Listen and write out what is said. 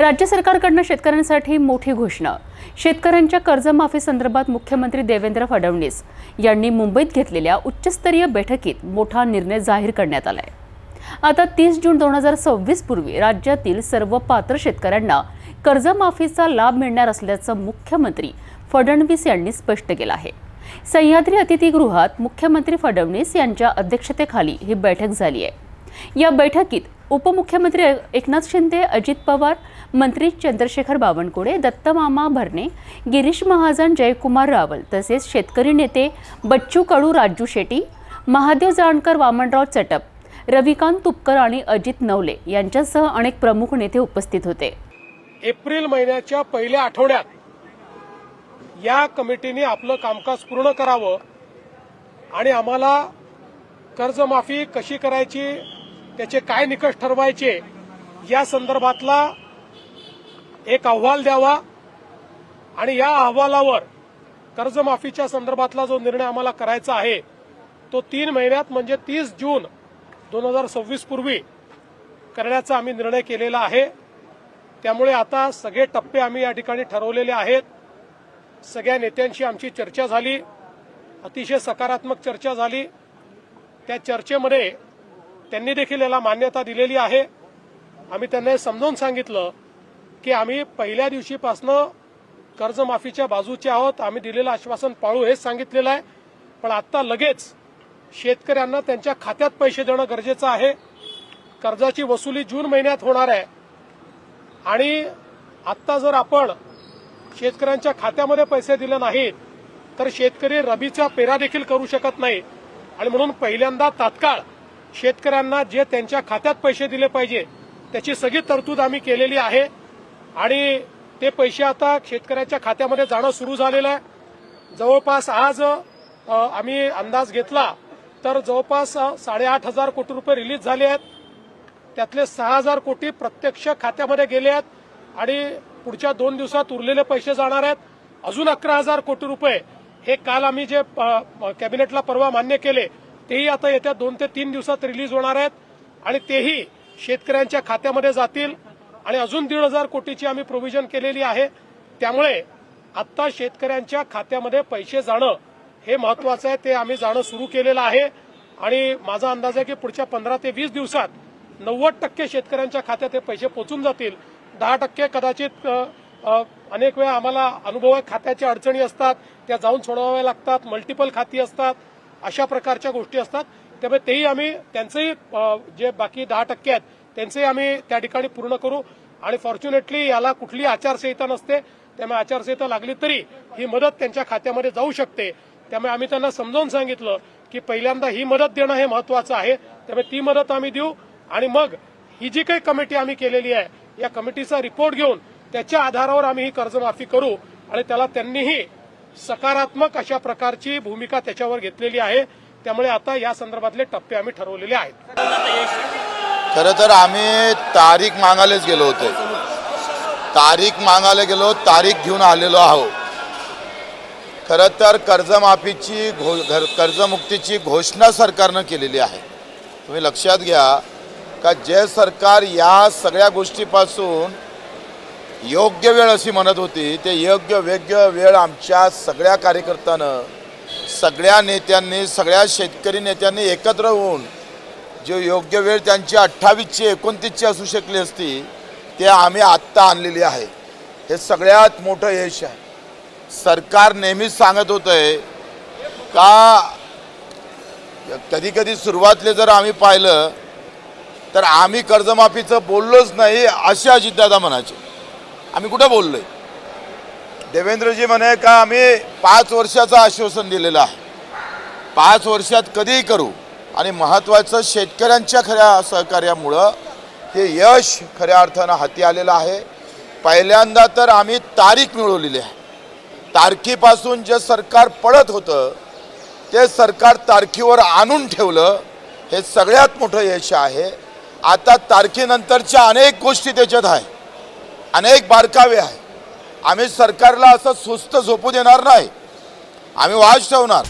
राज्य सरकारकडनं शेतकऱ्यांसाठी मोठी घोषणा. शेतकऱ्यांच्या कर्जमाफी संदर्भात मुख्यमंत्री देवेंद्र फडणवीस यांनी मुंबईत घेतलेल्या उच्चस्तरीय बैठकीत मोठा निर्णय जाहीर करण्यात आलाय. आता तीस जून दोन हजार सव्वीस पूर्वी राज्यातील सर्व पात्र शेतकऱ्यांना कर्जमाफीचा लाभ मिळणार असल्याचं मुख्यमंत्री फडणवीस यांनी स्पष्ट केलं आहे. सह्याद्री अतिथीगृहात मुख्यमंत्री फडणवीस यांच्या अध्यक्षतेखाली ही बैठक झाली आहे. या बैठकीत उपमुख्यमंत्री एकनाथ शिंदे अजित पवार मंत्री चंद्रशेखर बावनकुळे दत्तमामा भरणे गिरीश महाजन जयकुमार रावल तसेच शेतकरी नेते बच्चू कडू राजू शेट्टी महादेव जाणकर वामनराव चटप रविकांत तुपकर आणि अजित नवले यांच्यासह अनेक प्रमुख नेते उपस्थित होते. एप्रिल महिन्याच्या पहिल्या आठवड्यात या कमिटीने आपलं कामकाज पूर्ण करावं आणि आम्हाला कर्जमाफी कशी करायची त्याचे काय निकष ठरवायचे या संदर्भातला एक अहवाल द्यावा आणि या अहवालावर कर्जमाफीच्या संदर्भातला जो निर्णय आम्हाला करायचा आहे तो तीन महिन्यात म्हणजे तीस जून दोन हजार सव्वीस पूर्वी करण्याचा आम्ही निर्णय केलेला आहे. त्यामुळे आता सगळे टप्पे आम्ही या ठिकाणी ठरवलेले आहेत. सगळ्या नेत्यांशी आमची चर्चा झाली अतिशय सकारात्मक चर्चा झाली. त्या चर्चेमध्ये त्यांनी देखील याला मान्यता दिलेली आहे. आम्ही त्यांना समजावून सांगितलं की आम्ही पहिल्या दिवशीपासनं कर्जमाफीच्या बाजूचे आहोत. आम्ही दिलेलं आश्वासन पाळू हेच सांगितलेलं आहे. पण आता लगेच शेतकऱ्यांना त्यांच्या खात्यात पैसे देणं गरजेचं आहे. कर्जाची वसुली जून महिन्यात होणार आहे. आणि आत्ता जर आपण शेतकऱ्यांच्या खात्यामध्ये पैसे दिले नाहीत तर शेतकरी रबीचा पेरा देखील करू शकत नाही. आणि म्हणून पहिल्यांदा तात्काळ शेतकऱ्यांना जे त्यांच्या खात्यात पैसे दिले पाहिजे त्याची सगळी तरतूद आम्ही केलेली आहे. आणि ते पैसे आता शेतकऱ्याच्या खात्यामध्ये जाणं सुरू झालेलं आहे. जवळपास आज आम्ही अंदाज घेतला तर जवळपास साडेआठ हजार कोटी रुपये रिलीज झाले आहेत. त्यातले सहा हजार कोटी प्रत्यक्ष खात्यामध्ये गेले आहेत आणि पुढच्या दोन दिवसात उरलेले पैसे जाणार आहेत. अजून अकरा हजार कोटी रुपये हे काल आम्ही जे कॅबिनेटला परवा मान्य केले तेही आता येत्या दोन ते तीन दिवसात रिलीज होणार आहेत आणि तेही शेतकऱ्यांच्या खात्यामध्ये जातील. आणि अजून दीड हजार कोटीची आम्ही प्रोव्हिजन केलेली आहे. त्यामुळे आत्ता शेतकऱ्यांच्या खात्यामध्ये पैसे जाणं हे महत्वाचं आहे. ते आम्ही जाणं सुरू केलेलं आहे. आणि माझा अंदाज आहे की पुढच्या पंधरा ते वीस दिवसात नव्वद टक्के शेतकऱ्यांच्या खात्यात हे पैसे पोचून जातील. दहा टक्के कदाचित अनेक वेळा आम्हाला अनुभव खात्याच्या अडचणी असतात त्या जाऊन सोडवाव्या लागतात. मल्टिपल खाती असतात. अशा प्रकारच्या गोष्टी असतात. त्यामुळे तेही आम्ही त्यांचंही जे बाकी दहा टक्के आहेत त्यांचंही आम्ही त्या ठिकाणी पूर्ण करू. आणि फॉर्च्युनेटली याला कुठली आचारसंहिता नसते. त्यामुळे आचारसंहिता लागली तरी ही मदत त्यांच्या खात्यामध्ये जाऊ शकते. त्यामुळे आम्ही त्यांना समजावून सांगितलं की पहिल्यांदा ही मदत देणं हे महत्वाचं आहे. त्यामुळे ती मदत आम्ही देऊ. आणि मग ही जी काही कमिटी आम्ही केलेली आहे या कमिटीचा रिपोर्ट घेऊन त्याच्या आधारावर आम्ही ही कर्जमाफी करू. आणि त्याला त्यांनीही सकारात्मक अशा प्रकारची भूमिका त्याच्यावर घेतलेली आहे. त्यामुळे आता या संदर्भातले टप्पे आम्ही ठरवलेले आहेत. खरं तर आम्ही तारीख मागायलाच गेलो होते. तारीख मागायला गेलो तारीख घेऊन आलेलो आहोत. खरं तर कर्जमाफीची घो कर्जमुक्तीची घोषणा सरकारनं केलेली आहे. तुम्ही लक्षात घ्या का जे सरकार या सगळ्या गोष्टीपासून योग्य वेळ अशी म्हणत होती ते योग्य वेग्य वेळ आमच्या सगळ्या कार्यकर्त्यानं सगळ्या नेत्यांनी सगळ्या शेतकरी नेत्यांनी एकत्र होऊन जे योग्य वेळ त्यांची अठ्ठावीसची एकोणतीसची असू शकली असती ते आम्ही आत्ता आणलेली आहे. हे सगळ्यात मोठं यश आहे. सरकार नेहमीच सांगत होतंय का कधी कधी सुरुवातले जर आम्ही पाहिलं तर आम्ही कर्जमाफीचं बोललोच नाही असे अजितदादा म्हणायचे. आम्ही कुठं बोललोय? देवेंद्रजी म्हणे का आम्ही पाच वर्षाचं आश्वासन दिलेलं आहे. पाच वर्षात कधीही करू. आणि महत्त्वाचं शेतकऱ्यांच्या खऱ्या सहकार्यामुळं हे यश खऱ्या अर्थानं हाती आलेलं आहे. पहिल्यांदा तर आम्ही तारीख मिळवलेली आहे. तारखेपासून जे सरकार पडत होतं ते सरकार तारखीवर आणून ठेवलं हे सगळ्यात मोठं यश आहे. आता तारखेनंतरच्या अनेक गोष्टी त्याच्यात आहे अनेक बारकावे आहे. आम्ही सरकारला असं सुस्त झोपू देणार नाही. आम्ही वाज ठेवणार.